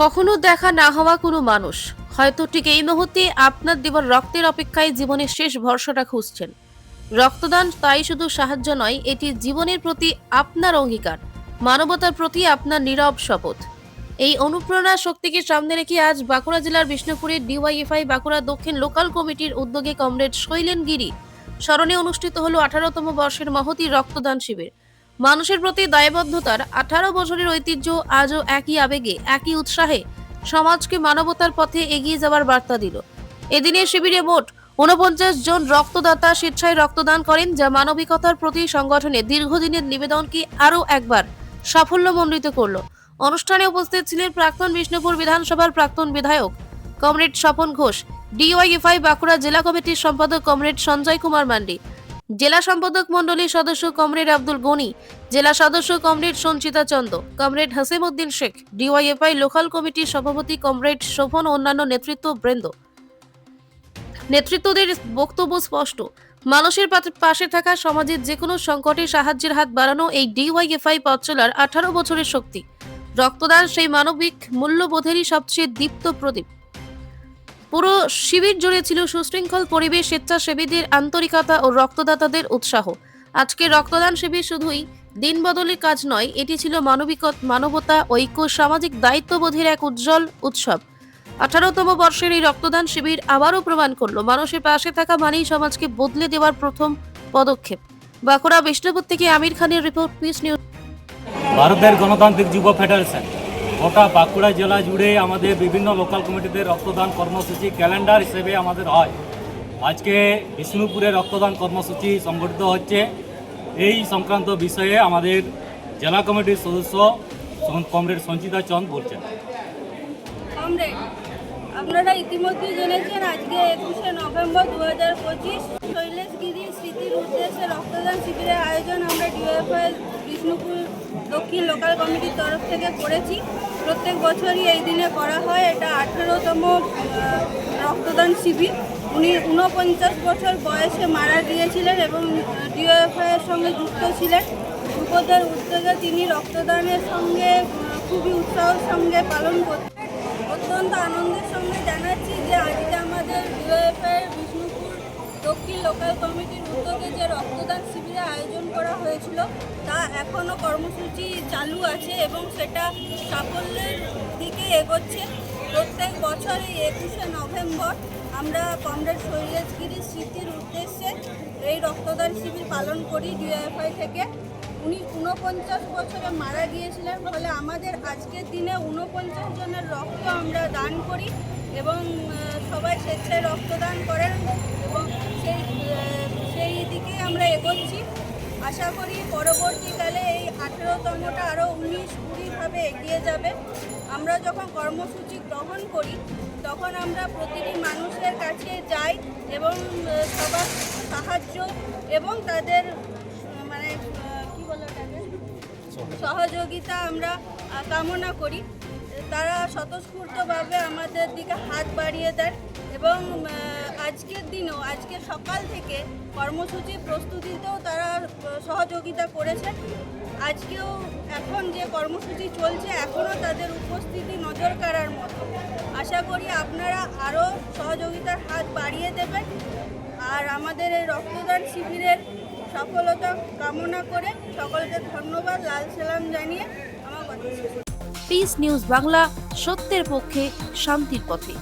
কখনো দেখা না হওয়া কোনো মানুষ। হয়তো ঠিক এই মুহূর্তে আপনার দেওয়ার রক্তের অপেক্ষায় জীবনের শেষ ভরসাটা খুঁজছেন। রক্তদান তাই শুধু সাহায্য নয়, এটি জীবনের প্রতি আপনার অঙ্গীকার, মানবতার প্রতি আপনার নীরব শপথ। এই অনুপ্রেরণা শক্তিকে সামনে রেখে আজ বাঁকুড়া জেলার বিষ্ণুপুরের ডিওয়াইএফআই বাঁকুড়া দক্ষিণ লোকাল কমিটির উদ্যোগে কমরেড শৈলেন গিরি স্মরণে অনুষ্ঠিত হলো আঠারোতম বর্ষের মহতি রক্তদান শিবির। মানুষের প্রতি দায়বদ্ধতার আঠারো বছরের ঐতিহ্য আজও একই আবেগে, একই উৎসাহে সমাজকে মানবতার পথে এগিয়ে যাওয়ার বার্তা দিল। এদিনে শিবিরে মোট ঊনপঞ্চাশ জন রক্তদাতা স্বেচ্ছায় রক্তদান করেন, যা মানবিকতার প্রতি সংগঠনে দীর্ঘদিনের নিবেদনকে আরও একবার সাফল্যমণ্ডিত করল। অনুষ্ঠানে উপস্থিত ছিলেন প্রাক্তন বিষ্ণুপুর বিধানসভার প্রাক্তন বিধায়ক কমরেড স্বপন ঘোষ ডিওয়াইএফআই বাঁকুড়া জেলা কমিটির সম্পাদক কমরেড সঞ্জয় কুমার মান্ডি জেলা সম্পাদক মণ্ডলীর সদস্য কমরেড আব্দুল গনি, জেলা সদস্য comrade Sanchita Chanda, comrade Hasim Uddin Sheikh, DYFI local কমিটির সভাপতি কমরেড শোভন, অন্যান্য নেতৃত্ব বৃন্দ। নেতৃত্বদের বক্তব্য স্পষ্ট। মানুষের পাশে থাকা সমাজের যে কোনো সংকটে সাহায্যের হাত বাড়ানো এই ডিওয়াইএফআই পথ চলার আঠারো বছরের শক্তি। রক্তদান সেই মানবিক মূল্যবোধেরই সবচেয়ে দীপ্ত প্রদীপ। পুরো শিবির জুড়ে ছিল সুশৃঙ্খল পরিবেশ, স্বেচ্ছাসেবীদের আন্তরিকতা ও রক্তদাতাদের উৎসাহ। আজকের রক্তদান শিবির শুধুই দিন বদলের কাজ নয়, এটি ছিল মানবিক, মানবতা, ঐক্য, সামাজিক দায়িত্ববোধের এক উজ্জ্বল উৎসব। আঠারোতম বর্ষের এই রক্তদান শিবির আবারও প্রমাণ করল, মানুষের পাশে থাকা মানেই সমাজকে বদলে দেওয়ার প্রথম পদক্ষেপ। বাঁকুড়া বিষ্ণুপুর থেকে আমির খানের রিপোর্ট, পিস নিউজ। ভারতের গণতান্ত্রিক যুব ফেডারেশন। গোটা বাঁকুড়া জেলা জুড়ে আমাদের বিভিন্ন লোকাল কমিটিতে রক্তদান কর্মসূচি ক্যালেন্ডার হিসেবে আমাদের হয়। আজকে বিষ্ণুপুরে রক্তদান কর্মসূচি সংগঠিত হচ্ছে। এই সংক্রান্ত বিষয়ে আমাদের জেলা কমিটির সদস্য কমরেড সঞ্চিতা চন্দ বলছেন। আপনারা ইতিমধ্যে জেনেছেন আজকে একুশে নভেম্বর দু হাজার পঁচিশ শৈলেশ গিরির স্মৃতির উদ্দেশ্যে রক্তদান শিবিরের আয়োজন আমরা ডিওএফআই বিষ্ণুপুর দক্ষিণ লোকাল কমিটির তরফ থেকে করেছি। প্রত্যেক বছরই এই দিনে করা হয়। এটা আঠেরোতম রক্তদান শিবির। উনি ঊনপঞ্চাশ বছর বয়সে মারা গিয়েছিলেন এবং ডিওএফআই এর সঙ্গে যুক্ত ছিলেন। যুবদের উদ্যোগে তিনি রক্তদানের সঙ্গে খুবই উৎসাহের সঙ্গে পালন করতেন অত্যন্ত আনন্দের সঙ্গে জানাচ্ছি যে আজকে আমাদের ডিওএফআই বিষ্ণুপুর দক্ষিণ লোকাল কমিটির উদ্যোগে যে রক্তদান করা হয়েছিল, তা এখনও কর্মসূচি চালু আছে এবং সেটা সাফল্যের দিকে এগোচ্ছে। প্রত্যেক বছর এই একুশে নভেম্বর আমরা কমরেড শৈলেশগিরির স্মৃতির উদ্দেশ্যে এই রক্তদান শিবির পালন করি ডিওএফআই থেকে। উনি ঊনপঞ্চাশ বছরে মারা গিয়েছিলেন ফলে আমাদের আজকের দিনে ঊনপঞ্চাশ জনের রক্ত আমরা দান করি এবং সবাই স্বেচ্ছায় রক্তদান করেন এবং সেই সেই দিকেই আমরা এগোচ্ছি। আশা করি পরবর্তীকালে এই আঠেরোতমটা আরও উনিশ কুড়িভাবে এগিয়ে যাবে। আমরা যখন কর্মসূচি গ্রহণ করি, তখন আমরা প্রতিটি মানুষের কাছে যাই এবং সবার সাহায্য এবং তাদের মানে কি বলে সহযোগিতা আমরা কামনা করি। তারা স্বতঃস্ফূর্তভাবে আমাদের দিকে হাত বাড়িয়ে দেন। এবং আজকের দিনেও আজকে সকাল থেকে কর্মসূচি প্রস্তুতিতেও তারা সহযোগিতা করেছেন। আজকেও এখন যে কর্মসূচি চলছে এখনও তাদের উপস্থিতি নজর কাড়ার মতো। আশা করি আপনারা আরও সহযোগিতার হাত বাড়িয়ে দেবেন আর আমাদের এই রক্তদান শিবিরের সফলতা কামনা করে সকলকে ধন্যবাদ, লাল সালাম জানিয়ে আমার কথা পিস নিউজ বাংলা সত্যের পক্ষে, শান্তির পথে।